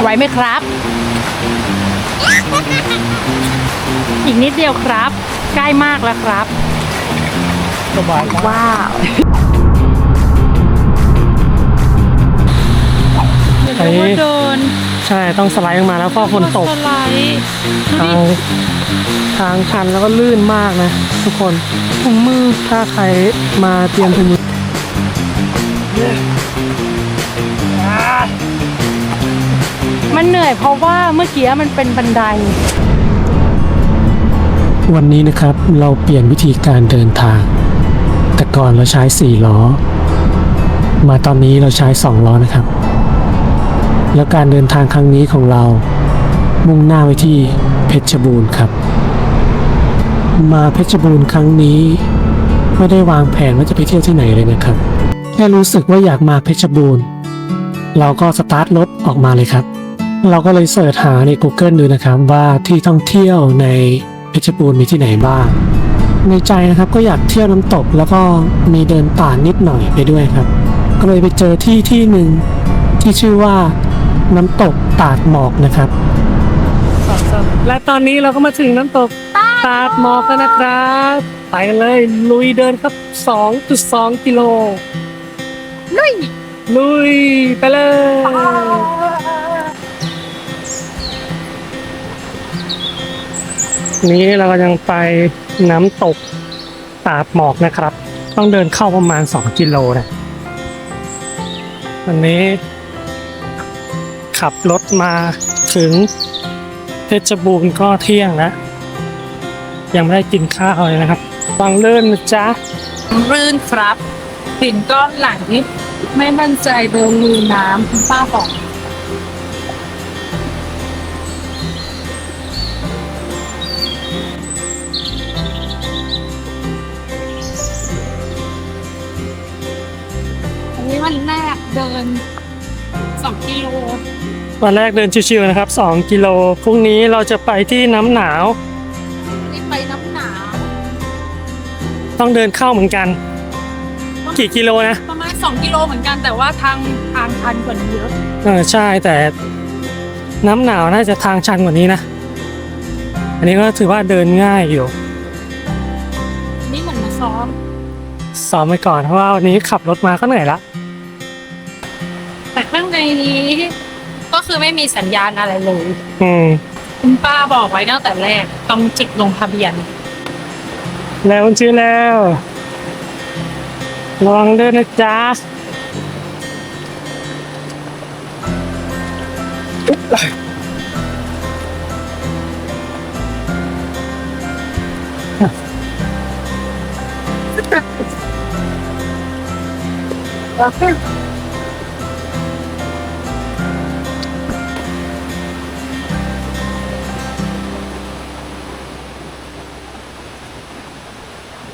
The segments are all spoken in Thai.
ไหวไหมครับ อีกนิดเดียวครับ ใกล้มากแล้วครับ สบายว้าวอันนี้เดินใช่ต้องสไลด์ลงมาแล้วเพราะฝนตกสไลด์ดูทาดิงทางชันแล้วก็ลื่นมากนะ ทุกคนถุงมือถ้าใครมาเตรียมถุงมือ มันเหนื่อยเพราะว่าเมื่อกี้มันเป็นบันได วันนี้นะครับเราเปลี่ยนวิธีการเดินทาง แต่ก่อนเราใช้สี่ล้อ มาตอนนี้เราใช้สองล้อนะครับ แล้วการเดินทางครั้งนี้ของเรา มุ่งหน้าไปที่เพชรบูรณ์ครับ มาเพชรบูรณ์ครั้งนี้ไม่ได้วางแผนว่าจะไปเที่ยวที่ไหนเลยนะครับ แค่รู้สึกว่าอยากมาเพชรบูรณ์ เราก็สตาร์ทรถออกมาเลยครับ เราก็เลยเสิร์ชหาใน Google ดูนะครับว่าที่ท่องเที่ยวในเพชรบูรณ์มีที่ไหนบ้าง ในใจนะครับก็อยากเที่ยวน้ำตกแล้วก็มีเดินป่านิดหน่อยไปด้วยครับ ก็เลยไปเจอที่ที่หนึ่งที่ชื่อว่าน้ำตกตาดหมอกนะครับ และตอนนี้เราก็มาถึงน้ำตกตาดหมอกแล้วนะครับ ไปกันเลยลุยเดินครับ 2.2 กิโลลุยลุยไปเลย นี้เราก็ยังไปน้ำตกตาดหมอกนะครับ ต้องเดินเข้าประมาณ 2 กิโลนะวันนี้ ขับรถมาถึงเพชรบูรณ์ก็เที่ยงแล้วยังไม่ได้กินข้าวเลยนะครับฟังเลื่อนนะจ๊ะรื่นครับหินก้อนหลังนี่ไม่มั่นใจเดินลุยน้ำคุณป้าบอก วันแรกเดินสองกิโลวันแรกเดินชิวๆนะครับ 2 กิโลพรุ่งนี้เราจะไปที่น้ำหนาว นี่ไปน้ำหนาวต้องเดินเข้าเหมือนกัน กี่กิโลนะประมาณ2กิโลเหมือนกันแต่ว่าทางทางชันกว่านี้เยอะเออใช่แต่น้ำหนาวน่าจะทางชันกว่านี้นะ อันนี้ก็ถือว่าเดินง่ายอยู่ นี่เหมือนมาซ้อม ซ้อมไปก่อนเพราะว่าวันนี้ขับรถมาก็เหนื่อยละ แต่ข้างในนี้ ก็คือไม่มีสัญญาณอะไรเลย อืม คุณป้าบอกไว้ตั้งแต่แรกต้องจุดลงทะเบียน แล้วชื่อแล้วระวังด้วยนะจ๊ะ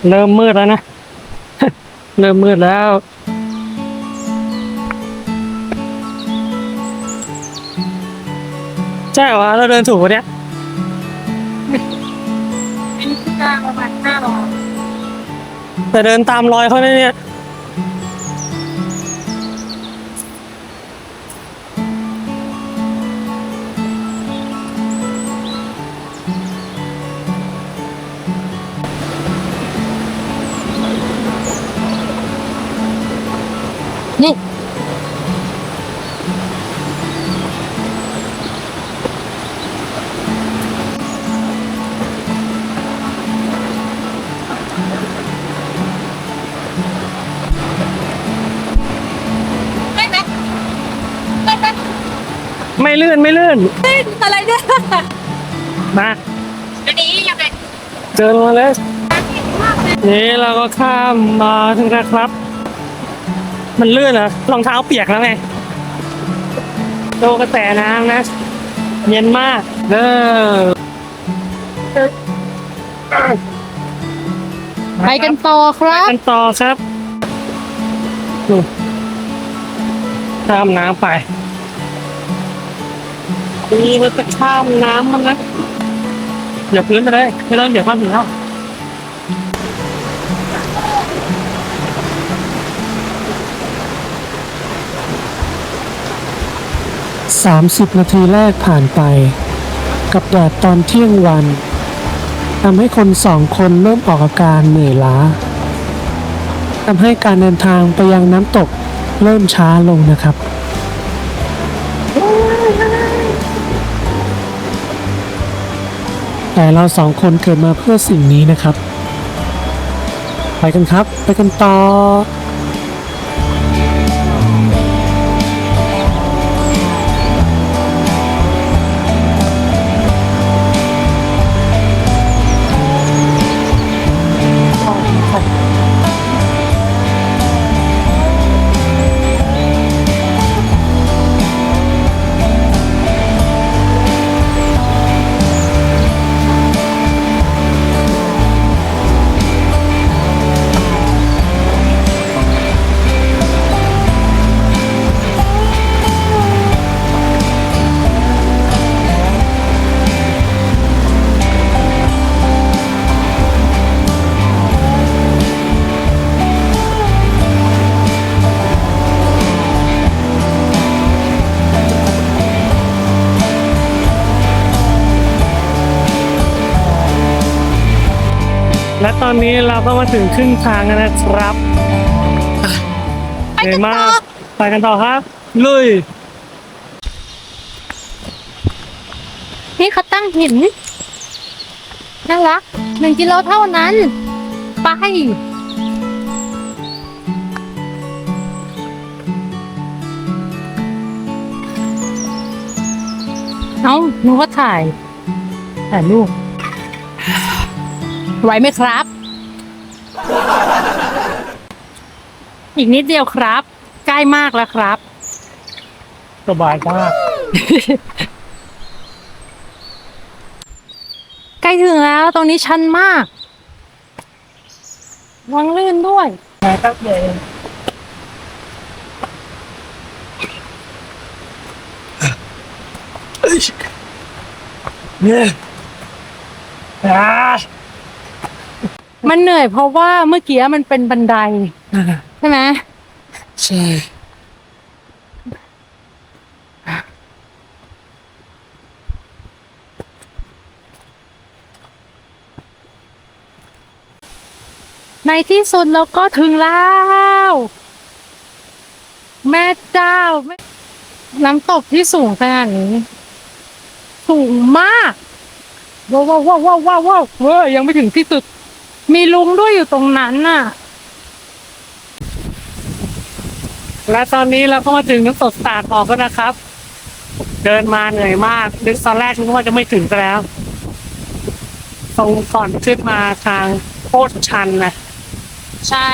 เริ่มมืดแล้วนะ เริ่มมืดแล้ว ใช่เหรอวะเราเดินถูกปะเนี่ยเป็นกลางประมาณห้าร้อยแต่เดินตามรอยเขาเนี่ย มาอันนี้ยังไงเดินมาเลยมากเลยนี่เราก็ข้ามมาถึงแล้วครับ มันลื่นเหรอรองเท้าเปียกแล้วไงโดกระแสน้ำนะ เย็นมากเด้อไปกันต่อครับกันต่อครับนู่นข้ามน้ำไป นี่มันจะข้ามน้ำมันนะอย่าพื้นไปเลยไม่ต้องเดี๋ยวความถึงแล้ว30นาทีแรกผ่านไป กับแดดตอนเที่ยงวันทำให้คนสองคนเริ่มออกอาการเหนื่อยล้าทำให้การเดินทางไปยังน้ำตกเริ่มช้าลงนะครับ แต่เราสองคนเกิดมาเพื่อสิ่งนี้นะครับ ไปกันครับ ไปกันต่อ และตอนนี้เราก็มาถึงครึ่งทางแล้วนะครับเหนื่อยมากไปกันต่อครับ ลุย นี่เขาตั้งหินน่ารักหนึ่งกิโลเท่านั้น ไป เอ้าหนูก็ถ่ายถ่ายรูป ไหวไหมครับ อีกนิดเดียวครับ ใกล้มากแล้วครับ สบายมาก ใกล้ถึงแล้ว ตรงนี้ชันมากวังลื่นด้วยมาตั้งเลยเนี่ยอ่า มันเหนื่อยเพราะว่าเมื่อกี้มันเป็นบันไดใช่ไหมใช่ในที่สุดเราก็ถึงแล้ว แม่เจ้าแม่น้ำตกที่สูงขนาดนี้ สูงมาก ว้าวว้าวว้าวว้าวว้าวว้าวเว้ยยังไม่ถึงที่สุด มีลุงด้วยอยู่ตรงนั้นน่ะ และตอนนี้เราก็มาถึงน้ำตกตาดออกแล้วนะครับ เดินมาเหนื่อยมากนึกตอนแรกนึกว่าจะไม่ถึงซะแล้วตรงก่อนขึ้นมาทางโคตรชันนะใช่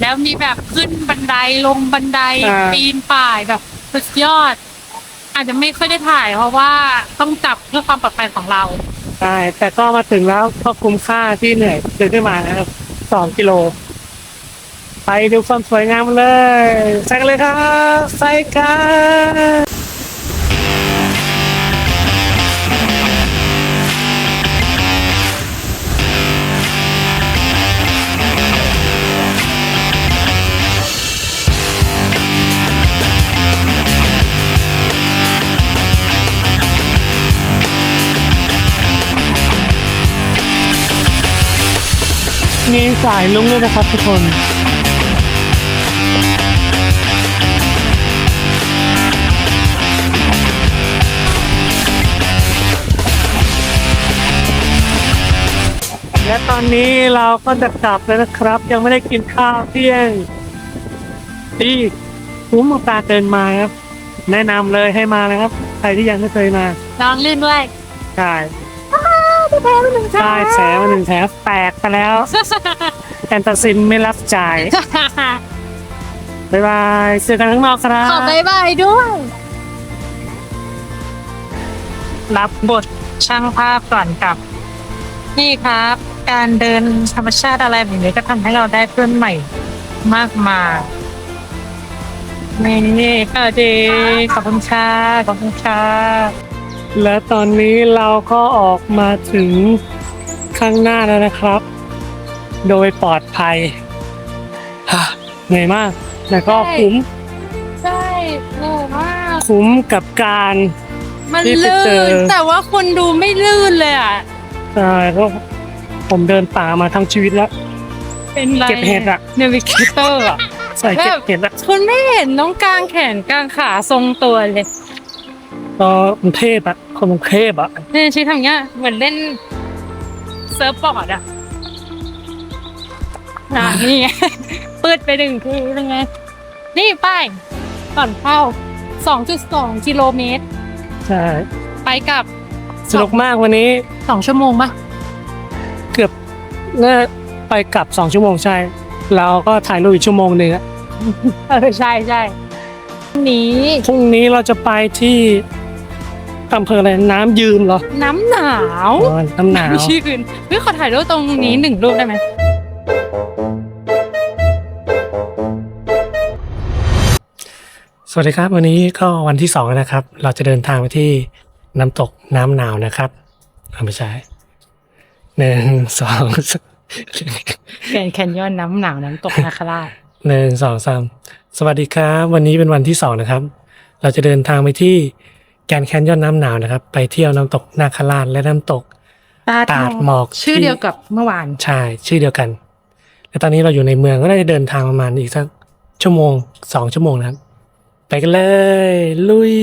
แล้วมีแบบขึ้นบันไดลงบันไดอ่าปีนป่ายแบบสุดยอด อาจจะไม่ค่อยได้ถ่ายเพราะว่าต้องจับเพื่อความปลอดภัยของเรา ใช่แต่ก็มาถึงแล้วก็คุ้มค่าที่เหนื่อยเดินขึ้นมานะครับสองกิโล ไปดูความสวยงามเลยใส่เลยครับใส่กัน มีสายลุงด้วยนะครับทุกคนและตอนนี้เราก็จะกลับแล้วนะครับ ยังไม่ได้กินข้าวเที่ยงที่คุ้มตาเดินมาครับ แนะนำเลยให้มาเลยครับ ใครที่ยังไม่เคยมาน้องลื่นด้วยใช่พี่ แพ้ไปหนึ่งได้แสมาหนึ่งแถวแตกไปแล้วแอนตาซินไม่รับจ่ายบ๊ายบายเจอกันข้างนอกครับขอบายบายด้วย รับบทช่างภาพก่อนกลับ นี่ครับ การเดินธรรมชาติอะไรแบบนี้ก็ทำให้เราได้เพื่อนใหม่มากมายนี่ก็ดีขอบคุณค่ะขอบคุณค่ะ และตอนนี้เราก็ออกมาถึงข้างหน้าแล้วนะครับ โดยปลอดภัยฮ่าเหนื่อยมาก แต่ก็คุ้มใช่เหนื่อยมากคุ้มกับการ มันที่ไปลื่เจอ น แต่ว่าคนดูไม่ลื่นเลยอะใช่ก็ผมเดินป่ามาทั้งชีวิตแล้ว เป็นไรเก็บเห็ดอะ เนวิเกเตอร์อะ ใส่เก็บเห็ดอะคุณไม่เห็นน้องกลางแขนกลางขาทรงตัวเลย ก็กรุงเทพอะคนกรุงเทพอะเนี่ยชีทำเงี้ยเหมือนเล่นเซิร์ฟบอร์ดอะอ่านี่ไง ปืดไปหนึ่งทีเป็นไง นี่ไป้าย ก่อนเข้า 2.2 กิโลเมตร ใช่ไปกลับสนุกมากวันนี้สองชั่วโมงปะเกือบน่าไปกลับสองชั่วโมงใช่เราก็ถ่ายรูปอีกชั่วโมงหนึ่งอะเออใช่ใช่หนีพรุ่งนี้เราจะไปที่ อำเภออะไรน้ำยืมเหรอน้ำหนาวอ๋อน้ำหนาวไม่ชื่ออื่นเฮ้ยขอถ่ายรูปตรงนี้หนึ่งรูปได้ไหมสวัสดีครับ วันนี้ก็วันที่สองแล้วนะครับ เราจะเดินทางไปที่น้ำตกน้ำหนาวนะครับเอาไม่ใช่หนึ่งสองสามแกนแคนยอนน้ำหนาวน้ำตกนาคราชหนึ่งสองสามสวัสดีครับ วันนี้เป็นวันที่สองนะครับ เราจะเดินทางไปที่ แกรนด์แคนยอนน้ำหนาวนะครับ ไปเที่ยวน้ำตกนาคาราชและน้ำตกตาดหมอกชื่อที่เดียวกับเมื่อวานใช่ชื่อเดียวกัน และตอนนี้เราอยู่ในเมืองก็ได้เดินทางประมาณอีกสักชั่วโมงสองชั่วโมงนะครับ ไปกันเลย ลุย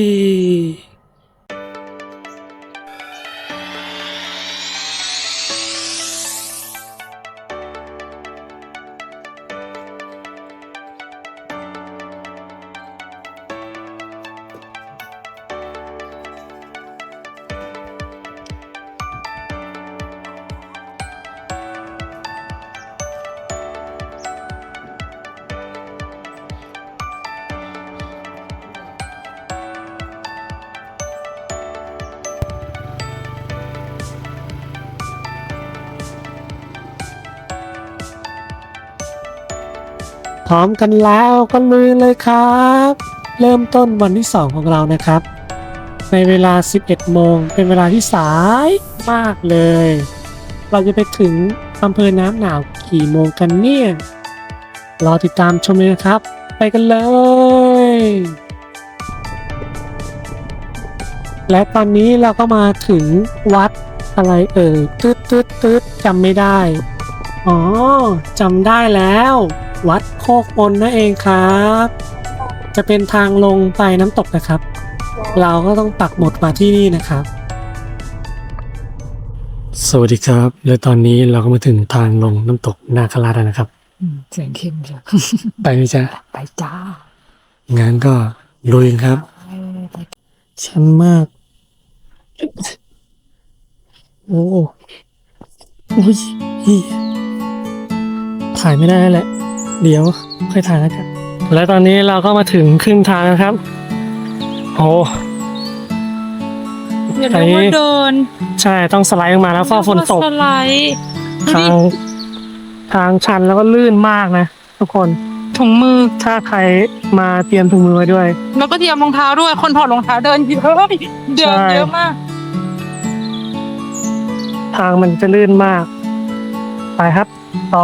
ร้อมกันแล้วก็ลุยเลยครับ เริ่มต้นวันที่ 2 ของเรานะครับ ในเวลา 11 โมง เป็นเวลาที่สายมากเลย เราจะไปถึงอำเภอน้ำหนาวกี่โมงกันเนี่ย รอติดตามชมเลยนะครับ ไปกันเลย และตอนนี้เราก็มาถึงวัดอะไรเอ่ยตืดตืดตืดจำไม่ได้ อ๋อจำได้แล้ว วัดโคกมนนั่นเองครับ จะเป็นทางลงไปน้ำตกนะครับ เราก็ต้องปักหมุดมาที่นี่นะครับ สวัสดีครับ และตอนนี้เราก็มาถึงทางลงน้ำตกนาคราชแล้วนะครับ เสียงเข้มจ้ะไปไหมจ๊ะไปจ้า งั้นก็ลุยครับ ชันมาก โอ้โอ้ยอีถ่ายไม่ได้แล้วแหละ เดี๋ยวค่อยถ่ายแล้วกันและตอนนี้เราก็มาถึงครึ่งทางแล้วครับ โอ้อย่าลืมว่าเดิน ใช่ต้องสไลด์ลงมาแล้วฟ้าฝนตกสไลด์ดูทาดิงทางชันแล้วก็ลื่นมากนะทุกคนถุงมือถ้าใครมาเตรียมถุงมือไว้ด้วย แล้วก็เตรียมรองเท้าด้วยคนถอดรองเท้าเดินเยอะเดินใช่เยอะมาก ทางมันจะลื่นมาก ไปครับ ต่อ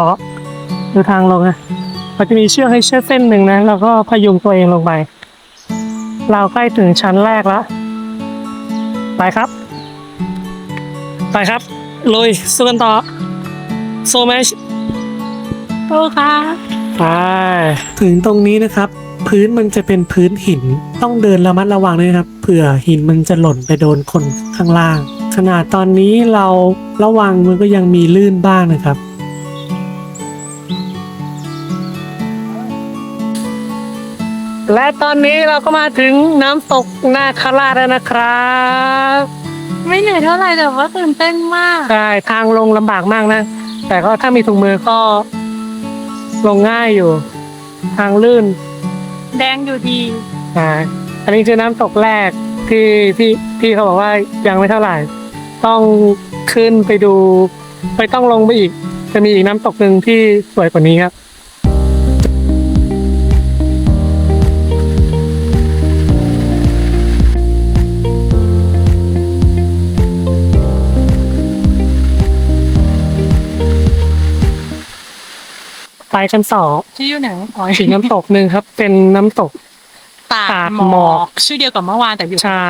ดูทางลงนะ มันจะมีเชือกให้เชือกเส้นหนึ่งนะ แล้วก็พยุงตัวเองลงไป เราใกล้ถึงชั้นแรกแล้ว ไปครับ ไปครับ ลุยสู้กันต่อโซแมชโอ้ค่ะไปถึงตรงนี้นะครับ พื้นมันจะเป็นพื้นหินต้องเดินระมัดระวังด้วยนะครับ เผื่อหินมันจะหล่นไปโดนคนข้างล่าง ขนาดตอนนี้เราระวังมันก็ยังมีลื่นบ้างนะครับ และตอนนี้เราก็มาถึงน้ำตกนาคาราชแล้วนะครับ ไม่เหนื่อยเท่าไหร่แต่ว่าตื่นเต้นมาก ใช่ ทางลงลำบากมากนะ แต่ก็ถ้ามีถุงมือก็ ลงง่ายอยู่ ทางลื่น แดงอยู่ดีอ่าอันนี้คือน้ำตกแรกที่ที่ที่เขาบอกว่ายังไม่เท่าไหร่ ต้องขึ้นไปดู ไปต้องลงไปอีก จะมีอีกน้ำตกหนึ่งที่สวยกว่านี้ครับ ไปกันต่อที่อยู่ไหนอ๋ออีกน้ำตกหนึ่งครับ เป็นน้ำตก ตาดตาดหมหมออก ก ชื่อเดียวกับเมื่อวานแต่อยู่ใช่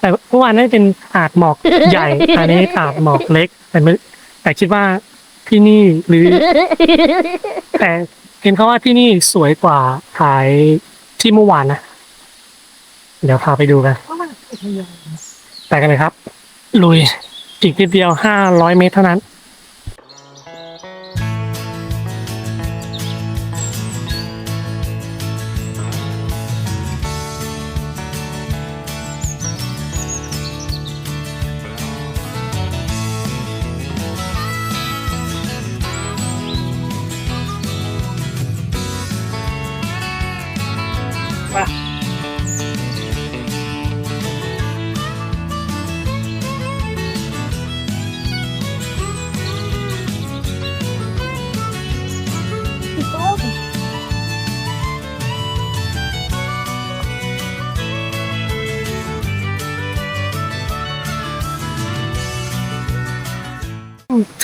แต่เมื่อวานน่าจะเป็นตาดหมอกใหญ่ อันนี้ตาดหมอกเล็ก แต่ไม่แต่คิดว่าที่นี่หรือ แต่เห็นเขาว่าที่นี่สวยกว่าถ่ายที่เมื่อวานนะ เดี๋ยวพาไปดูกันไปกันเลยครับ ลุยอีกนิดเดียวห้าร้อยเมตรเท่านั้น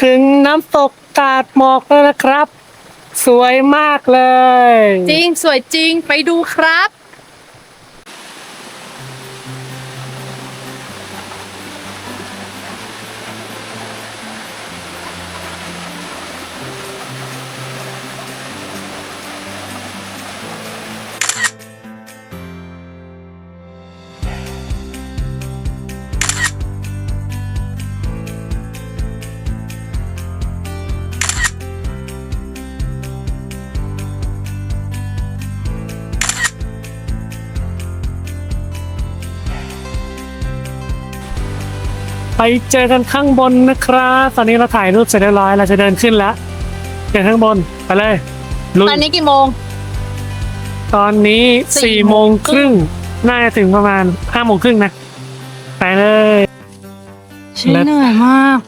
ถึงน้ำตกตาดหมอกแล้วนะครับ สวยมากเลย จริงสวยจริงไปดูครับ ไปเจอกันข้างบนนะครับตอนนี้เราถ่ายรูปเสร็จเรียบร้อยเราจะเดินขึ้นแล้วเดินข้างบนไปเลยลุยตอนนี้กี่โมง ตอนนี้สี่สี่โมโมงงคครึ่รึ่งงน่าจะถึงประมาณห้าโมงครึ่งนะไปเลยฉันเหนื่อยมาก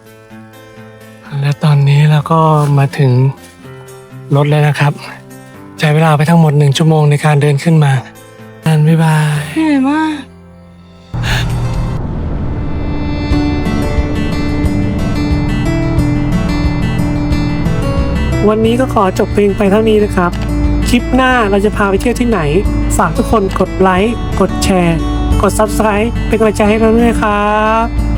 และตอนนี้เราก็มาถึงรถแล้วนะครับใช้เวลาไปทั้งหมดหนึ่งชั่วโมงในการเดินขึ้นมานันบ๊ายบายเหนื่อยมาก วันนี้ก็ขอจบเพลงไปเท่านี้นะครับ คลิปหน้าเราจะพาไปเที่ยวที่ไหน ฝากทุกคนกดไลค์ กดแชร์ กด Subscribe เป็นกำลังใจให้เราด้วยครับ